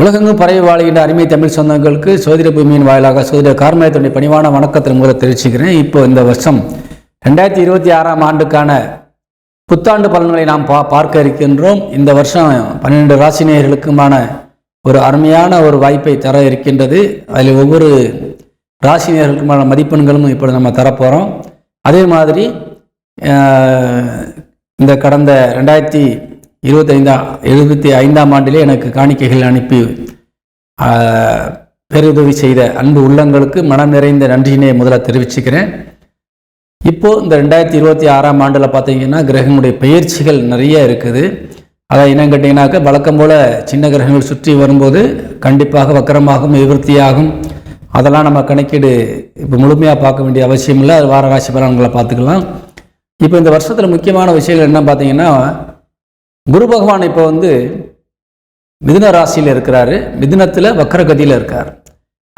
உலகெங்கும் பரவி வாழ்கின்ற அருமை தமிழ் சொந்தங்களுக்கு சோதிட பூமியின் வாயிலாக சோதிட கார்மயத்துடைய பணிவான வணக்கத்தின் மூலம் தெரிவிச்சுக்கிறேன். இப்போ இந்த வருஷம் ரெண்டாயிரத்தி இருபத்தி ஆறாம் ஆண்டுக்கான புத்தாண்டு பலன்களை நாம் பா பார்க்க இருக்கின்றோம். இந்த வருஷம் பன்னிரெண்டு ராசினியர்களுக்குமான ஒரு அருமையான ஒரு வாய்ப்பை தர இருக்கின்றது. அதில் ஒவ்வொரு ராசினியர்களுக்குமான மதிப்பெண்களும் இப்போ நம்ம தரப்போகிறோம் அதே மாதிரி இந்த கடந்த ரெண்டாயிரத்தி இருபத்தைந்தாம் எழுபத்தி ஐந்தாம் ஆண்டிலே எனக்கு காணிக்கைகள் அனுப்பி பேருதவி செய்த அன்பு உள்ளங்களுக்கு மனம் நிறைந்த நன்றியினை முதல்ல தெரிவிச்சுக்கிறேன். இப்போ இந்த ரெண்டாயிரத்தி இருபத்தி ஆறாம் ஆண்டில் பார்த்தீங்கன்னா கிரகங்களுடைய பயிற்சிகள் நிறைய இருக்குது. அதை என்னன்னு கேட்டிங்கனாக்கா வழக்கம் போல் சின்ன கிரகங்கள் சுற்றி வரும்போது கண்டிப்பாக வக்கரமாகும் விவருத்தியாகும். அதெல்லாம் நம்ம கணக்கீடு இப்போ முழுமையாக பார்க்க வேண்டிய அவசியம் இல்லை அது வார ராசி பலன்களை பார்த்துக்கலாம். இப்போ இந்த வருஷத்தில் முக்கியமான விஷயங்கள் என்ன பார்த்தீங்கன்னா குரு பகவான் இப்போ வந்து மிதுன ராசியில் இருக்கிறாரு. மிதுனத்தில் வக்கரகதியில் இருக்கார்.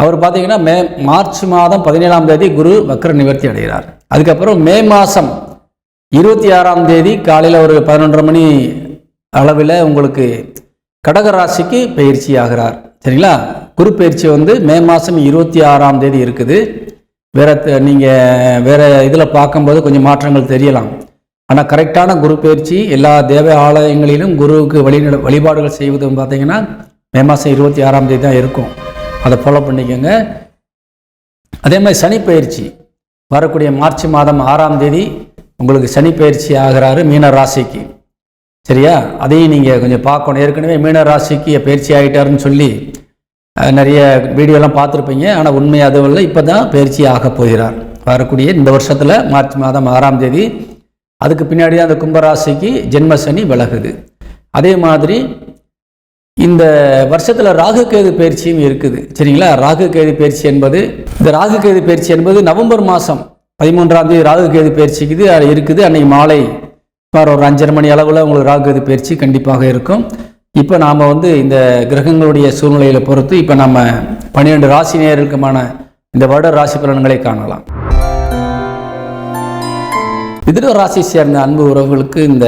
அவர் பார்த்தீங்கன்னா மே மார்ச் மாதம் பதினேழாம் தேதி குரு வக்கர நிவர்த்தி அடைகிறார். அதுக்கப்புறம் மே மாதம் இருபத்தி ஆறாம் தேதி காலையில் ஒரு பதினொன்றரை மணி அளவில் உங்களுக்கு கடக ராசிக்கு பயிற்சி ஆகிறார். சரிங்களா? குரு பயிற்சி வந்து மே மாதம் இருபத்தி ஆறாம் தேதி இருக்குது. வேற நீங்கள் வேறு வேற இதில் பார்க்கும்போது கொஞ்சம் மாற்றங்கள் தெரியலாம். ஆனால் கரெக்டான குரு பயிற்சி எல்லா தேவ ஆலயங்களிலும் குருவுக்கு வழி வழிபாடுகள் செய்வதும் பார்த்தீங்கன்னா மே மாதம் இருபத்தி ஆறாம் தேதி தான் இருக்கும். அதை ஃபாலோ பண்ணிக்கோங்க. அதே மாதிரி சனி பயிற்சி. வரக்கூடிய மார்ச் மாதம் ஆறாம் தேதி உங்களுக்கு சனி பயிற்சி ஆகிறாரு மீன ராசிக்கு. சரியா? அதையும் நீங்கள் கொஞ்சம் பார்க்கணும். ஏற்கனவே மீன ராசிக்கு பயிற்சி ஆகிட்டாருன்னு சொல்லி நிறைய வீடியோலாம் பார்த்துருப்பீங்க. ஆனால் உண்மை அதுவும் இல்லை இப்போ தான் பயிற்சி ஆக போகிறார். வரக்கூடிய இந்த வருஷத்தில் மார்ச் மாதம் ஆறாம் தேதி அதுக்கு பின்னாடி அந்த கும்பராசிக்கு ஜென்மசனி விலகுது. அதே மாதிரி இந்த வருஷத்தில் ராகு கேது பயிற்சியும் இருக்குது. சரிங்களா? ராகு கேது பயிற்சி என்பது இந்த ராகு கேது பயிற்சி என்பது நவம்பர் மாதம் பதிமூன்றாம் தேதி ராகு கேது பயிற்சிக்குது அது இருக்குது. அன்னைக்கு மாலை சுமார் ஒரு அஞ்சரை மணி அளவில் உங்களுக்கு ராகு கேது பயிற்சி கண்டிப்பாக இருக்கும். இப்போ நாம் வந்து இந்த கிரகங்களுடைய சூழ்நிலையில் பொறுத்து இப்போ நம்ம பன்னிரெண்டு ராசி நேயர்களுக்குமான இந்த வருட ராசி பலன்களை காணலாம். மிதுன ராசி சேர்ந்த அன்பு உறவுகளுக்கு இந்த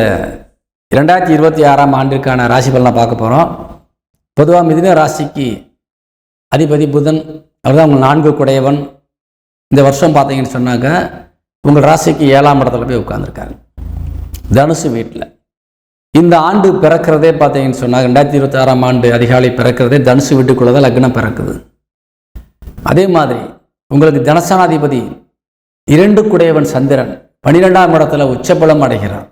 இரண்டாயிரத்தி இருபத்தி ஆறாம் ஆண்டிற்கான ராசி பலனை பார்க்க போகிறோம் பொதுவாக மிதுன ராசிக்கு அதிபதி புதன் அவர் தான் உங்கள் நான்கு குடையவன். இந்த வருஷம் பார்த்தீங்கன்னு சொன்னாக்க உங்கள் ராசிக்கு ஏழாம் இடத்துல போய் உட்காந்துருக்காங்க தனுசு வீட்டில். இந்த ஆண்டு பிறக்கிறதே பார்த்தீங்கன்னு சொன்னால் ரெண்டாயிரத்தி இருபத்தி ஆறாம் ஆண்டு அதிகாலை பிறக்கிறதே தனுசு வீட்டுக்குள்ளே தான் லக்னம் பிறக்குது. அதே மாதிரி உங்களுக்கு தனசனாதிபதி இரண்டு குடையவன் சந்திரன். பனிரெண்டாம் இடத்துல உச்சபலம் அடைகிறார்.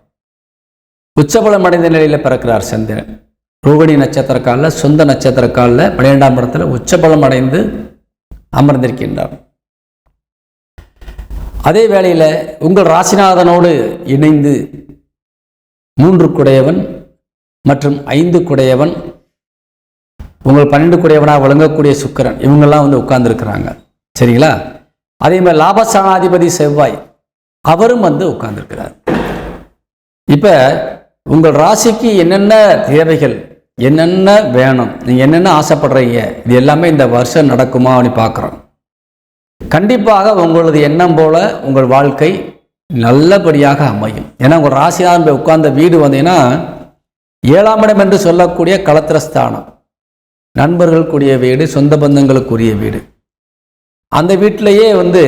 உச்சபலம் அடைந்த நிலையில் பிறக்கிறார் சந்திரன். ரோகிணி நட்சத்திர காலில் சொந்த நட்சத்திர காலில் பன்னிரெண்டாம் இடத்துல உச்சபலம் அடைந்து அமர்ந்திருக்கின்றார். அதே வேளையில் உங்கள் ராசிநாதனோடு இணைந்து மூன்று குடையவன் மற்றும் ஐந்து குடையவன் உங்கள் பன்னெண்டு குடையவனாக விளங்கக்கூடிய சுக்கரன் இவங்கெல்லாம் வந்து உட்கார்ந்துருக்கிறாங்க. சரிங்களா? அதே மாதிரி லாபஸ்தானாதிபதி செவ்வாய் அவரும் வந்து உட்கார்ந்துருக்கிறார். இப்போ உங்கள் ராசிக்கு என்னென்ன தேவைகள் என்னென்ன வேணும் நீங்கள் என்னென்ன ஆசைப்படுறீங்க இது எல்லாமே இந்த வருஷம் நடக்குமா அப்படின்னு பார்க்குறோம். கண்டிப்பாக உங்களது எண்ணம் போல உங்கள் வாழ்க்கை நல்லபடியாக அமையும். ஏன்னா உங்கள் ராசியாக போய் உட்கார்ந்த வீடு வந்தீங்கன்னா ஏழாம் இடம் என்று சொல்லக்கூடிய களத்திரஸ்தானம் நண்பர்களுக்குரிய வீடு சொந்த பந்தங்களுக்குரிய வீடு. அந்த வீட்டிலேயே வந்து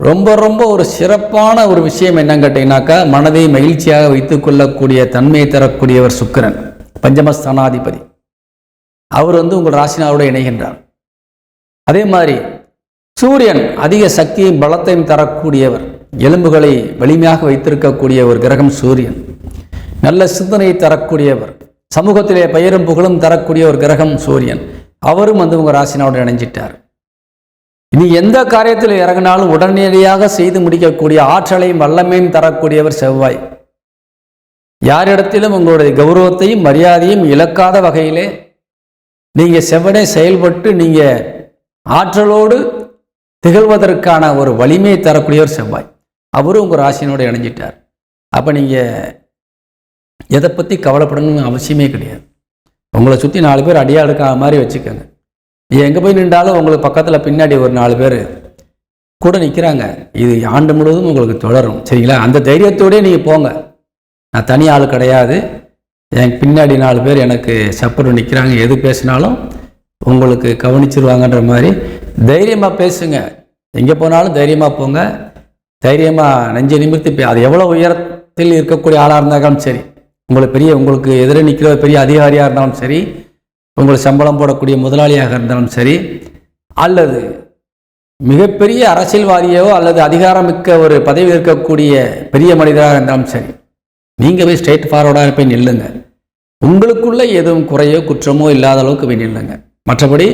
ரொம்ப ரொம்ப ஒரு சிறப்பான ஒரு விஷயம் என்னன்னு கேட்டீங்கன்னாக்கா மனதை மகிழ்ச்சியாக வைத்துக் கொள்ளக்கூடிய தன்மையை தரக்கூடியவர் சுக்கரன் பஞ்சமஸ்தானாதிபதி. அவர் வந்து உங்கள் ராசினாவோட இணைகின்றார். அதே மாதிரி சூரியன் அதிக சக்தியும் பலத்தையும் தரக்கூடியவர் எலும்புகளை வலிமையாக வைத்திருக்கக்கூடிய ஒரு கிரகம் சூரியன். நல்ல சிந்தனையை தரக்கூடியவர் சமூகத்திலே பெயரும் புகழும் தரக்கூடிய ஒரு கிரகம் சூரியன். அவரும் வந்து உங்கள் ராசினாவோட இணைஞ்சிட்டார். இனி எந்த காரியத்தில் இறங்கினாலும் உடனடியாக செய்து முடிக்கக்கூடிய ஆற்றலையும் வல்லமையும் தரக்கூடியவர் செவ்வாய். யாரிடத்திலும் உங்களுடைய கௌரவத்தையும் மரியாதையும் இழக்காத வகையிலே நீங்கள் செவ்வனே செயல்பட்டு நீங்கள் ஆற்றலோடு திகழ்வதற்கான ஒரு வலிமையை தரக்கூடியவர் செவ்வாய். அவரும் உங்கள் ராசினோட இணைஞ்சிட்டார். அப்போ நீங்கள் எதை பற்றி கவலைப்படணும்னு அவசியமே கிடையாது. உங்களை சுற்றி நாலு பேர் அடியாக எடுக்காத மாதிரி வச்சுக்கோங்க. எங்கே போய் நின்றாலும் உங்களுக்கு பக்கத்தில் பின்னாடி ஒரு நாலு பேர் கூட நிற்கிறாங்க இது ஆண்டு முழுவதும் உங்களுக்கு தொடரும். சரிங்களா? அந்த தைரியத்தோடயே நீங்கள் போங்க. நான் தனி ஆள் கிடையாது. என் பின்னாடி நாலு பேர் எனக்கு சப்போர்ட் நிற்கிறாங்க எது பேசினாலும் உங்களுக்கு கவனிச்சிருவாங்கன்ற மாதிரி தைரியமாக பேசுங்க. எங்கே போனாலும் தைரியமாக போங்க. தைரியமாக நெஞ்சை நிமிர்த்தி அது எவ்வளோ உயரத்தில் இருக்கக்கூடிய ஆளாக இருந்தாலும் சரி உங்களுக்கு பெரிய உங்களுக்கு எதிரே நிற்கிற பெரிய அதிகாரியாக இருந்தாலும் சரி உங்களுக்கு சம்பளம் போடக்கூடிய முதலாளியாக இருந்தாலும் சரி அல்லது மிகப்பெரிய அரசியல்வாதியோ அல்லது அதிகாரமிக்க ஒரு பதவி இருக்கக்கூடிய பெரிய மனிதராக இருந்தாலும் சரி நீங்கள் போய் ஸ்ட்ரெயிட் ஃபார்வர்டாக போய் நில்லுங்க. உங்களுக்குள்ளே எதுவும் குறையோ குற்றமோ இல்லாத அளவுக்கு போய் நில்லுங்க. மற்றபடி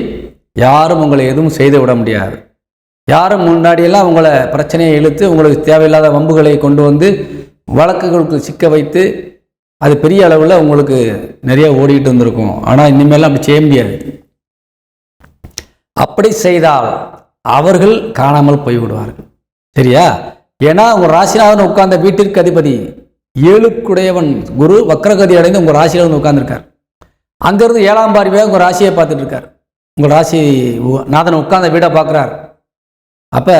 யாரும் உங்களை எதுவும் செய்து விட முடியாது. யாரும் முன்னாடியெல்லாம் உங்களை பிரச்சனையை இழுத்து உங்களுக்கு தேவையில்லாத வம்புகளை கொண்டு வந்து வழக்குகளுக்கு சிக்க வைத்து அது பெரிய அளவில் உங்களுக்கு நிறைய ஓடிக்கிட்டு இருந்திருக்கும் ஆனால் இனிமேலாம் அப்படி செய்ய முடியாது. அப்படி செய்தால் அவர்கள் காணாமல் போய்விடுவார்கள். சரியா? ஏன்னா உங்கள் ராசிநாதன் உட்கார்ந்த வீட்டிற்கு அதிபதி ஏழுக்குடையவன் குரு வக்ரகதி அடைந்து உங்கள் ராசியில் வந்து உட்கார்ந்துருக்கார். அங்கேருந்து ஏழாம் பார்வையாக உங்கள் ராசியை பார்த்துட்டு இருக்கார். உங்கள் ராசி நாதன் உட்கார்ந்த வீடை பார்க்குறார். அப்போ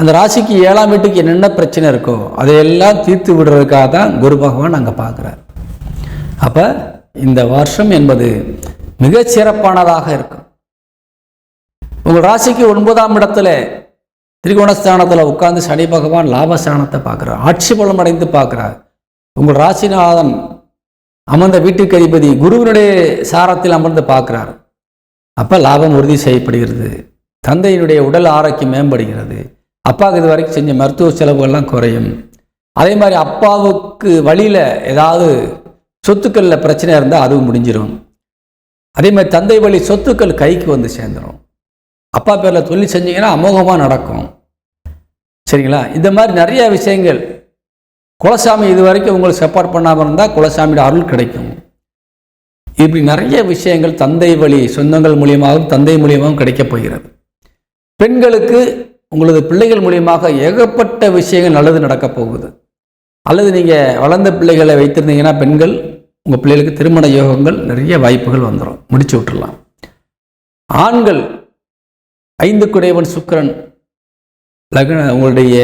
அந்த ராசிக்கு ஏழாம் வீட்டுக்கு என்னென்ன பிரச்சனை இருக்கோ அதையெல்லாம் தீர்த்து விடுறதுக்காக தான் குரு பகவான் அங்கே பார்க்குறார். அப்போ இந்த வருஷம் என்பது மிகச் சிறப்பானதாக இருக்கும். உங்கள் ராசிக்கு ஒன்பதாம் இடத்துல திரிகோணஸ்தானத்தில் உட்கார்ந்து சனி பகவான் லாபஸ்தானத்தை பார்க்குறார். ஆட்சி பலம் அடைந்து பார்க்குறார். உங்கள் ராசிநாதன் அமர்ந்த வீட்டுக்கு அதிபதி குருவினுடைய சாரத்தில் அமர்ந்து பார்க்குறார். அப்போ லாபம் உறுதி செய்யப்படுகிறது. தந்தையினுடைய உடல் ஆரோக்கியம் மேம்படுகிறது. அப்பாவுக்கு இது வரைக்கும் செஞ்ச மருத்துவ செலவுகள்லாம் குறையும். அதே மாதிரி அப்பாவுக்கு வழியில் ஏதாவது சொத்துக்களில் பிரச்சனை இருந்தால் அதுவும் முடிஞ்சிடும் அதே மாதிரி தந்தை வழி சொத்துக்கள் கைக்கு வந்து சேர்ந்துடும் அப்பா பேரில் தொழில் செஞ்சீங்கன்னா அமோகமாக நடக்கும். சரிங்களா? இந்த மாதிரி நிறைய விஷயங்கள். குலசாமி இது வரைக்கும் உங்களுக்கு சப்போர்ட் பண்ணாமல் இருந்தால் குலசாமியோட அருள் கிடைக்கும். இப்படி நிறைய விஷயங்கள் தந்தை வழி சொந்தங்கள் மூலியமாகவும் தந்தை மூலியமாகவும் கிடைக்கப் போகிறது. பெண்களுக்கு உங்களது பிள்ளைகள் மூலியமாக ஏகப்பட்ட விஷயங்கள் நல்லது நடக்கப் போகுது. அல்லது நீங்கள் வளர்ந்த பிள்ளைகளை வைத்திருந்தீங்கன்னா பெண்கள் உங்கள் பிள்ளைகளுக்கு திருமண யோகங்கள் நிறைய வாய்ப்புகள் வந்துடும் முடிச்சு விட்டுடலாம் ஆண்கள் ஐந்து குடையவன் சுக்கரன் லக்ன உங்களுடைய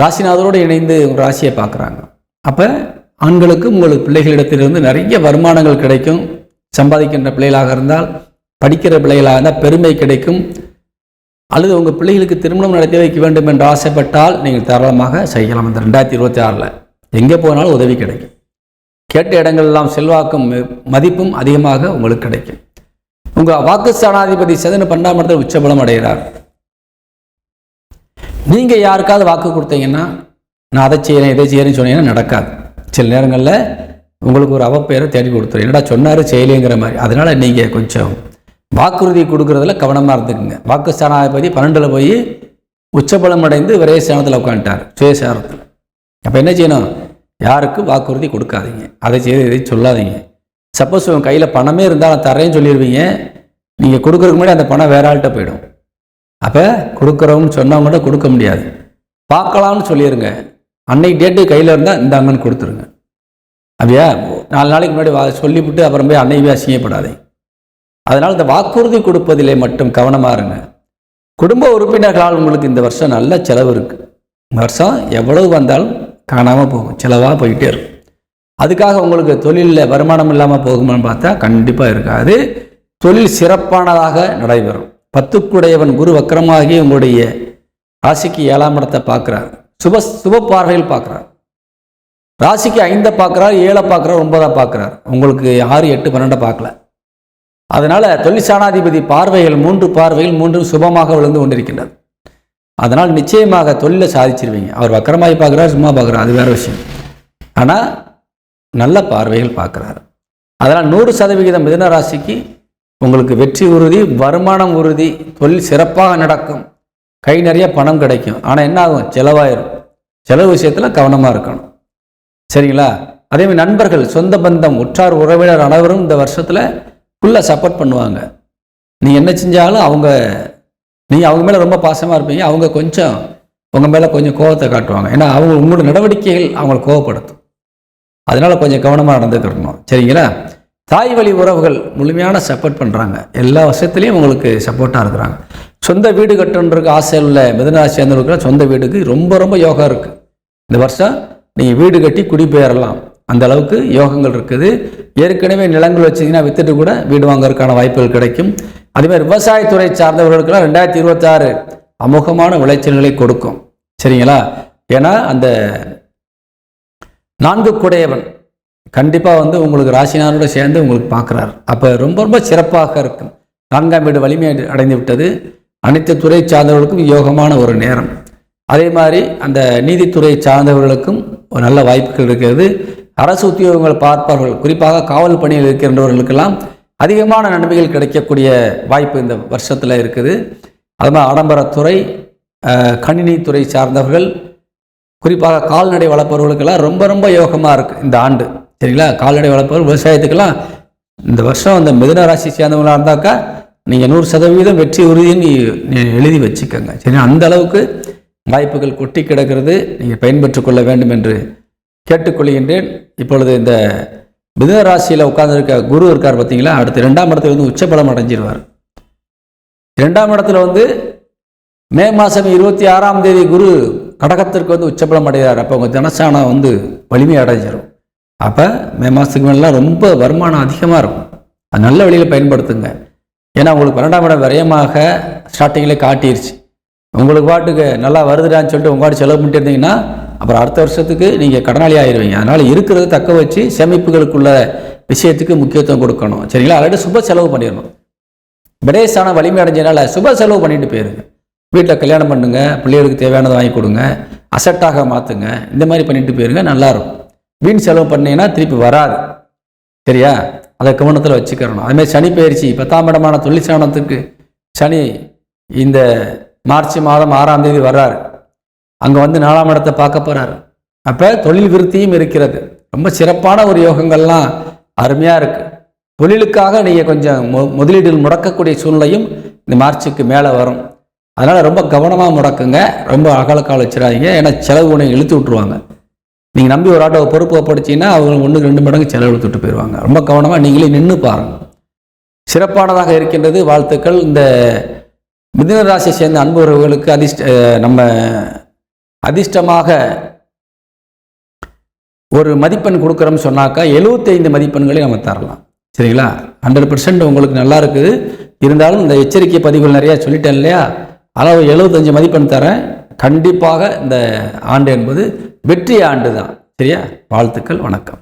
ராசிநாதரோடு இணைந்து உங்கள் ராசியை பார்க்குறாங்க. அப்போ ஆண்களுக்கு உங்களுக்கு பிள்ளைகளிடத்திலிருந்து நிறைய வருமானங்கள் கிடைக்கும். சம்பாதிக்கின்ற பிள்ளைகளாக இருந்தால் படிக்கிற பிள்ளைகளாக இருந்தால் பெருமை கிடைக்கும். அல்லது உங்கள் பிள்ளைகளுக்கு திருமணம் நடத்தி வைக்க வேண்டும் என்று ஆசைப்பட்டால் நீங்கள் தாராளமாக செய்யலாம். இந்த ரெண்டாயிரத்தி இருபத்தி ஆறில் எங்கே போனாலும் உதவி கிடைக்கும். கேட்ட இடங்கள் எல்லாம் செல்வாக்கும் மதிப்பும் அதிகமாக உங்களுக்கு கிடைக்கும். உங்கள் வாக்கு ஸ்தானாதிபதி சதன பன்னெண்டாம் இடத்தில் உச்சபலம் அடைகிறார். நீங்கள் யாருக்காவது வாக்கு கொடுத்தீங்கன்னா நான் அதை செய்கிறேன் இதை செய்கிறேன்னு சொன்னீங்கன்னா நடக்காது. சில நேரங்களில் உங்களுக்கு ஒரு அவப்பெயரை தேடி கொடுத்துருவேன் என்னடா சொன்னார் செய்யலைங்கிற மாதிரி. அதனால் நீங்கள் கொஞ்சம் வாக்குறுதி கொடுக்கறதுல கவனமாக இருந்துக்குங்க. வாக்கு ஸ்தானாதிபதி பன்னெண்டில் போய் உச்சபலம் அடைந்து விரைய சேனத்தில் உட்காந்துட்டார் சுயசாரத்தில் அப்போ என்ன செய்யணும்? யாருக்கும் வாக்குறுதி கொடுக்காதீங்க. அதை செய்து இதை சொல்லாதீங்க. சப்போஸ் உங்கள் கையில் பணமே இருந்தால் நான் தரேன்னு சொல்லிடுவீங்க நீங்கள் கொடுக்குறதுக்கு முன்னாடி அந்த பணம் வேற ஆள்கிட்ட போயிடும். அப்போ கொடுக்குறவங்க சொன்னவங்க கூட கொடுக்க முடியாது. பார்க்கலாம்னு சொல்லிடுங்க அன்னைக்கு டேட்டு கையில் இருந்தால் இந்தாங்கன்னு கொடுத்துருங்க. அப்படியா? நாலு நாளைக்கு முன்னாடி சொல்லிவிட்டு அப்புறம் போய் அன்னைக்கு அசிங்கப்படாதீங்க. அதனால் இந்த வாக்குறுதி கொடுப்பதிலே மட்டும் கவனமாக இருங்க. குடும்ப உறுப்பினர்களால் உங்களுக்கு இந்த வருஷம் நல்ல செலவு இருக்குது இந்த வருஷம் எவ்வளவு வந்தாலும் காணாமல் போகும். செலவாக போயிட்டே இருக்கும். அதுக்காக உங்களுக்கு தொழிலில் வருமானம் இல்லாமல் போகுமான்னு பார்த்தா கண்டிப்பாக இருக்காது. தொழில் சிறப்பானதாக நடைபெறும். பத்துக்குடையவன் குரு வக்கரமாகி உங்களுடைய ராசிக்கு ஏழாம் இடத்தை பார்க்குறார். சுப சுப பார்வையில் பார்க்குறார். ராசிக்கு ஐந்தை பார்க்குறார் ஏழை பார்க்குறார் ஒன்பதாக பார்க்குறார். உங்களுக்கு ஆறு எட்டு பன்னெண்டை பார்க்கல. அதனால் தொழிற்சாணாதிபதி பார்வைகள் மூன்று பார்வைகள் மூன்றும் சுபமாக விழுந்து கொண்டிருக்கின்றது. அதனால் நிச்சயமாக தொழிலை சாதிச்சிருவீங்க. அவர் வக்கரமாய் பார்க்குறாரு சும்மா பார்க்குறாரு. அது வேறு விஷயம். ஆனால் நல்ல பார்வைகள் பார்க்குறாரு. அதனால் நூறு சதவிகிதம் மிதன ராசிக்கு உங்களுக்கு வெற்றி உறுதி வருமானம் உறுதி தொழில் சிறப்பாக நடக்கும். கை நிறைய பணம் கிடைக்கும். ஆனால் என்ன ஆகும்? செலவாயிரும். செலவு விஷயத்தில் கவனமாக இருக்கணும். சரிங்களா? அதேமாதிரி நண்பர்கள் சொந்த பந்தம் உற்றார் உறவினர் அனைவரும் இந்த வருஷத்தில் ஃபுல்லாக சப்போர்ட் பண்ணுவாங்க. நீ என்ன செஞ்சாலும் அவங்க நீங்கள் அவங்க மேலே ரொம்ப பாசமாக இருப்பீங்க அவங்க கொஞ்சம் உங்கள் மேலே கொஞ்சம் கோபத்தை காட்டுவாங்க. ஏன்னா அவங்க உங்களோட நடவடிக்கைகள் அவங்கள கோவப்படுத்தும். அதனால் கொஞ்சம் கவனமாக நடந்துக்கிறணும் சரிங்களா? தாய் வழி உறவுகள் முழுமையான சப்போர்ட் பண்ணுறாங்க எல்லா வருஷத்துலேயும் உங்களுக்கு சப்போர்ட்டாக இருக்கிறாங்க. சொந்த வீடு கட்டணுன்றக்கு ஆசை உள்ள மிதனராசி சேர்ந்தவர்களுக்கு சொந்த வீடுக்கு ரொம்ப ரொம்ப யோகா இருக்குது இந்த வருஷம் நீங்கள் வீடு கட்டி குடிபெயரலாம். அந்த அளவுக்கு யோகங்கள் இருக்குது. ஏற்கனவே நிலங்கள் வச்சிங்கன்னா வித்துட்டு கூட வீடு வாங்குறதுக்கான வாய்ப்புகள் கிடைக்கும். அதேமாதிரி விவசாயத்துறை சார்ந்தவர்களுக்கெல்லாம் ரெண்டாயிரத்தி இருபத்தாறு அமோகமான விளைச்சல்களை கொடுக்கும். சரிங்களா? ஏன்னா அந்த நான்கு குடையவன் கண்டிப்பாக வந்து உங்களுக்கு ராசினாரோட சேர்ந்து உங்களுக்கு பார்க்குறாரு. அப்போ ரொம்ப ரொம்ப சிறப்பாக இருக்கும். நான்காம் வீடு வலிமை அடைந்து விட்டது. அனைத்து துறை சார்ந்தவர்களுக்கும் யோகமான ஒரு நேரம். அதே மாதிரி அந்த நீதித்துறை சார்ந்தவர்களுக்கும் ஒரு நல்ல வாய்ப்புகள் இருக்கிறது. அரசு உத்தியோகங்கள் பார்ப்பார்கள் குறிப்பாக காவல் பணியில் இருக்கின்றவர்களுக்கெல்லாம் அதிகமான நன்மைகள் கிடைக்கக்கூடிய வாய்ப்பு இந்த வருஷத்தில் இருக்குது. அது மாதிரி ஆடம்பரத்துறை கணினித்துறை சார்ந்தவர்கள் குறிப்பாக கால்நடை வளர்ப்பவர்களுக்கெல்லாம் ரொம்ப ரொம்ப யோகமாக இருக்குது இந்த ஆண்டு. சரிங்களா? கால்நடை வளர்ப்பவர்கள் விவசாயத்துக்கெல்லாம் இந்த வருஷம் அந்த மிதுன ராசி சேர்ந்தவங்களாக இருந்தாக்கா நீங்கள் நூறு சதவீதம் வெற்றி உறுதின்னு நீ எழுதி வச்சுக்கோங்க. சரி அந்த அளவுக்கு வாய்ப்புகள் கொட்டி கிடக்கிறது. நீங்கள் பயன்பெற்றுக்கொள்ள வேண்டும் என்று கேட்டுக்கொள்கின்றேன். இப்பொழுது இந்த மிதுன ராசியில் உட்கார்ந்திருக்க குரு இருக்கார் பார்த்தீங்களா? அடுத்து ரெண்டாம் இடத்துல வந்து உச்சபலம் அடைஞ்சிருவார். இரண்டாம் இடத்துல வந்து மே மாதம் இருபத்தி ஆறாம் தேதி குரு கடகத்திற்கு வந்து உச்சபலம் அடைகிறார். அப்போ உங்கள் தனசானம் வந்து வலிமை அடைஞ்சிடும் அப்போ மே மாதத்துக்கு மேலாம் ரொம்ப வருமானம் அதிகமாக இருக்கும். அது நல்ல வழியில் பயன்படுத்துங்க. ஏன்னா உங்களுக்கு பன்னெண்டாம் இடம் விரயமாக ஸ்டார்டிங்கில் காட்டிருச்சு. உங்களுக்கு பாட்டுக்கு நல்லா வருதுடான்னு சொல்லிட்டு உங்க பாட்டு செலவு பண்ணிட்டு இருந்தீங்கன்னா அப்புறம் அடுத்த வருஷத்துக்கு நீங்கள் கடனாளி ஆயிடுவீங்க அதனால் இருக்கிறத தக்க வச்சு சேமிப்புகளுக்குள்ள விஷயத்துக்கு முக்கியத்துவம் கொடுக்கணும். சரிங்களா? ஆல்ரெடி சுப செலவு பண்ணிடணும். விடேசான வலிமை அடைஞ்சனால சுப செலவு பண்ணிட்டு போயிருங்க. வீட்டில் கல்யாணம் பண்ணுங்க பிள்ளைகளுக்கு தேவையானதை வாங்கி கொடுங்க அசட்டாக மாற்றுங்க இந்த மாதிரி பண்ணிட்டு போயிருங்க நல்லாயிருக்கும். வீண் செலவு பண்ணீங்கன்னா திருப்பி வராது. சரியா? அதை கவனத்தில் வச்சுக்கிறணும். அதுமாதிரி சனி பயிற்சி பத்தாம் இடமான தொழிற்சாணத்துக்கு சனி இந்த மார்ச் மாதம் ஆறாம் தேதி வர்றாரு. அங்கே வந்து நாலாம் இடத்தை பார்க்க போகிறாரு அப்போ தொழில் விருத்தியும் இருக்கிறது. ரொம்ப சிறப்பான ஒரு யோகங்கள்லாம் அருமையாக இருக்குது தொழிலுக்காக நீங்கள் கொஞ்சம் மு முதலீடுகள் முடக்கக்கூடிய சூழ்நிலையும் இந்த மார்ச்சுக்கு மேலே வரும். அதனால் ரொம்ப கவனமாக முடக்குங்க. ரொம்ப அகலக்கால் வச்சிடாதீங்க. ஏன்னா செலவு உணவு இழுத்து விட்ருவாங்க நீங்கள் நம்பி ஒரு ஆட்டோ பொறுப்பு படிச்சீங்கன்னா அவங்க ஒன்று ரெண்டு மடங்கு செலவு இழுத்துட்டு போயிடுவாங்க ரொம்ப கவனமாக நீங்களே நின்று பாருங்கள் சிறப்பானதாக இருக்கின்றது வாழ்த்துக்கள். இந்த மிதுன ராசியை சேர்ந்த அன்பு உறவுகளுக்கு அதிர்ஷ்ட நம்ம அதிர்ஷ்டமாக ஒரு மதிப்பெண் கொடுக்குறோம்னு சொன்னாக்கா 75 மதிப்பெண்களை நம்ம தரலாம். சரிங்களா? ஹண்ட்ரட் பர்சன்ட் உங்களுக்கு நல்லா இருக்குது. இருந்தாலும் இந்த எச்சரிக்கை பதிவுகள் நிறையா சொல்லிட்டேன் இல்லையா? அளவு எழுபத்தஞ்சு மதிப்பெண் தரேன். கண்டிப்பாக இந்த ஆண்டு என்பது வெற்றி ஆண்டு தான் சரியா? வாழ்த்துக்கள் வணக்கம்.